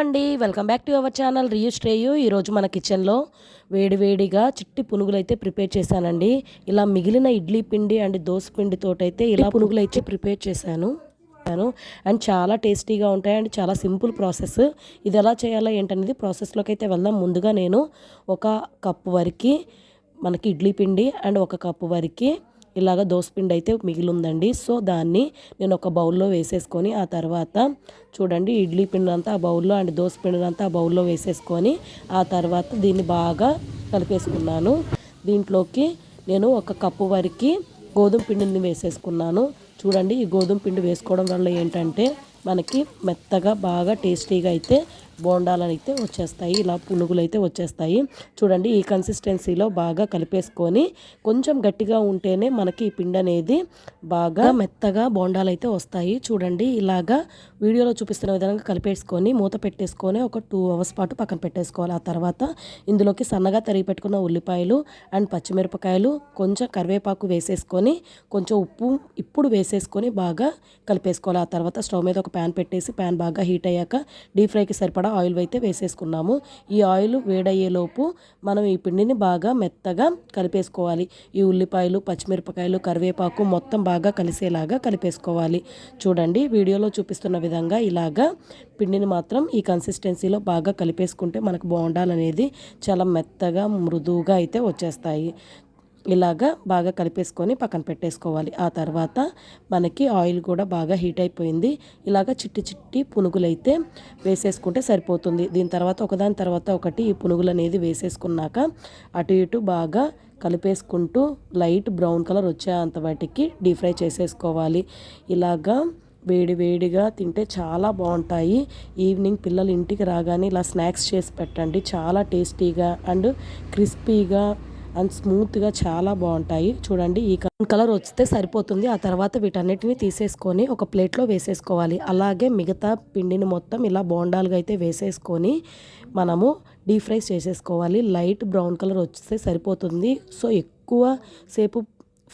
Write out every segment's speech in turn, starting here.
అండి. Welcome back to our channel రిజిస్ట్రేయు ఈరోజు మన కిచెన్లో వేడివేడిగా చిట్టి పునుగులు అయితే ప్రిపేర్ చేశానండి. ఇలా మిగిలిన ఇడ్లీ పిండి అండ్ దోశ పిండితోటైతే ఇలా పునుగులు అయితే ప్రిపేర్ చేశాను. అండ్ చాలా టేస్టీగా ఉంటాయి అండ్ చాలా సింపుల్ ప్రాసెస్. ఇది ఎలా చేయాలో ఏంటనేది ప్రాసెస్లోకి అయితే వెళ్దాం. ముందుగా నేను ఒక కప్పు వరకు మనకి ఇడ్లీ పిండి అండ్ ఒక కప్పు వరకు ఇలాగ దోసపిండి అయితే మిగిలిందండి. సో దాన్ని నేను ఒక బౌల్లో వేసేసుకొని ఆ తర్వాత చూడండి ఇడ్లీ పిండి అంతా ఆ బౌల్లో అండ్ దోసపిండి అంతా ఆ బౌల్లో వేసేసుకొని ఆ తర్వాత దీన్ని బాగా కలిపేసుకున్నాను. దీంట్లోకి నేను ఒక కప్పు వరకు గోధుమ పిండిని వేసేసుకున్నాను. చూడండి ఈ గోధుమ పిండి వేసుకోవడం వల్ల ఏంటంటే మనకి మెత్తగా బాగా టేస్టీగా అయితే బోండాలు అయితే వచ్చేస్తాయి. ఇలా పునుగులు అయితే వచ్చేస్తాయి. చూడండి ఈ కన్సిస్టెన్సీలో బాగా కలిపేసుకొని కొంచెం గట్టిగా ఉంటేనే మనకి ఈ పిండి అనేది బాగా మెత్తగా బోండాలు అయితే వస్తాయి. చూడండి ఇలాగా వీడియోలో చూపిస్తున్న విధంగా కలిపేసుకొని మూత పెట్టేసుకొని ఒక టూ అవర్స్ పాటు పక్కన పెట్టేసుకోవాలి. ఆ తర్వాత ఇందులోకి సన్నగా తరిగి పెట్టుకున్న ఉల్లిపాయలు అండ్ పచ్చిమిరపకాయలు కొంచెం కరివేపాకు వేసేసుకొని కొంచెం ఉప్పు ఇప్పుడు వేసేసుకొని బాగా కలిపేసుకోవాలి. ఆ తర్వాత స్టవ్ మీద ఒక ప్యాన్ పెట్టేసి ప్యాన్ బాగా హీట్ అయ్యాక డీప్ ఫ్రైకి సరిపడా ఆయిల్ అయితే వేసేసుకున్నాము. ఈ ఆయిల్ వేడయ్యేలోపు మనం ఈ పిండిని బాగా మెత్తగా కలిపేసుకోవాలి. ఈ ఉల్లిపాయలు పచ్చిమిరపకాయలు కరివేపాకు మొత్తం బాగా కలిసేలాగా కలిపేసుకోవాలి. చూడండి వీడియోలో చూపిస్తున్న విధంగా ఇలాగా పిండిని మాత్రం ఈ కన్సిస్టెన్సీలో బాగా కలిపేసుకుంటే మనకు బాగుండాలనేది చాలా మెత్తగా మృదువుగా అయితే వచ్చేస్తాయి. ఇలాగా బాగా కలిపేసుకొని పక్కన పెట్టేసుకోవాలి. ఆ తర్వాత మనకి ఆయిల్ కూడా బాగా హీట్ అయిపోయింది. ఇలాగ చిట్టి చిట్టి పునుగులైతే వేసేసుకుంటే సరిపోతుంది. దీని తర్వాత ఒకదాని తర్వాత ఒకటి ఈ పునుగులు అనేది వేసేసుకున్నాక అటు ఇటు బాగా కలిపేసుకుంటూ లైట్ బ్రౌన్ కలర్ వచ్చేంత వాటికి డీప్ ఫ్రై చేసేసుకోవాలి. ఇలాగా వేడి వేడిగా తింటే చాలా బాగుంటాయి. ఈవినింగ్ పిల్లలు ఇంటికి రాగానే ఇలా స్నాక్స్ చేసి పెట్టండి. చాలా టేస్టీగా అండ్ క్రిస్పీగా అండ్ స్మూత్గా చాలా బాగుంటాయి. చూడండి ఈ కలర్ వస్తే సరిపోతుంది. ఆ తర్వాత వీటన్నిటిని తీసేసుకొని ఒక ప్లేట్లో వేసేసుకోవాలి. అలాగే మిగతా పిండిని మొత్తం ఇలా బోండాలుగా అయితే వేసేసుకొని మనము డీప్ ఫ్రై చేసేసుకోవాలి. లైట్ బ్రౌన్ కలర్ వస్తే సరిపోతుంది. సో ఎక్కువ సేపు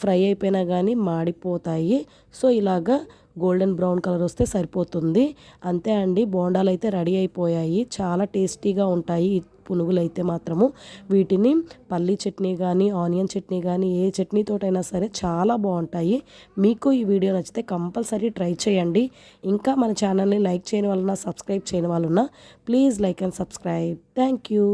ఫ్రై అయిపోయినా కానీ మాడిపోతాయి. సో ఇలాగా గోల్డెన్ బ్రౌన్ కలర్ వస్తే సరిపోతుంది. అంతే అండి బోండాలు అయితే రెడీ అయిపోయాయి. చాలా టేస్టీగా ఉంటాయి పునుగులు అయితే మాత్రము. వీటిని పల్లీ చట్నీ కానీ ఆనియన్ చట్నీ కానీ ఏ చట్నీతోటైనా సరే చాలా బాగుంటాయి. మీకు ఈ వీడియో నచ్చితే కంపల్సరీ ట్రై చేయండి. ఇంకా మన ఛానల్ని లైక్ చేయని వాళ్ళన్నా సబ్స్క్రైబ్ చేయని వాళ్ళున్నా please like and subscribe. Thank you.